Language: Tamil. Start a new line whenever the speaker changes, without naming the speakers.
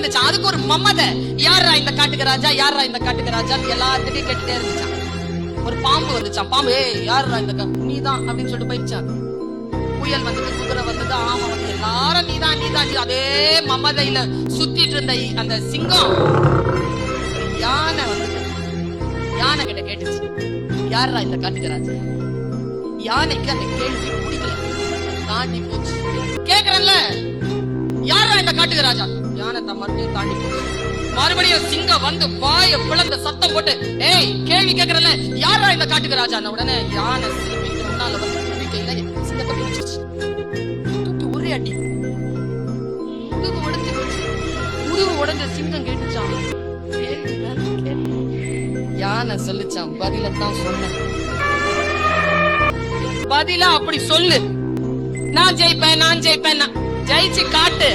இருந்துச்சான் அதுக்கு ஒரு மம்மத. யாரா இந்த காட்டுக்கு ராஜா? யாரா இந்த காட்டுக்கு ராஜா? எல்லார்கிட்டயும் கேட்டுட்டே இருந்துச்சான் ஒரு பாம்பு வந்துச்சான் பாம்பு ஏ யாரா இந்த கா- நீதான் அப்படின்னு சொல்லிட்டு போயிடுச்சான் புயல் வந்தது குதிரை வந்தது ஆமா வந்து எல்லாரும் நீதான் நீதான் நீ அதே மமதையில சுத்திட்டு இருந்த அந்த சிங்கம். யானை வந்து யானை கிட்ட கேட்டுச்சு. யாரா இந்த காட்டுக்கு ராஜா? யானைக்கு அந்த கேள்வி பிடிக்கல. தாண்டி போச்சு. கேக்குறேன்ல. யாரா இந்த காட்டுக்கு ராஜா? யானை மறுபடியும் தாண்டி மறுபடியும் சிங்கம் வந்து வாய பிளந்த சத்தம் போட்டு ஏய் கேள்வி கேக்குறல யாரா இந்த காட்டுக்கு ராஜா? உடனே யானை சிரிப்பிட்டு முன்னால வந்து தும்பிக்கையில சிங்கத்தை பிடிச்சிச்சு தூக்கி ஒரே அடி. முதுகு உடைஞ்சு போச்சு. முதுகு உடைஞ்ச சிங்கம் கேட்டுச்சான் யானை சொல்லிச்சான் பதில தான் சொன்னேன். பதிலா அப்படி சொல்லு. நான் ஜெயிப்பேன் நான் ஜெயிப்பேன் ஜெயிச்சு காட்டு.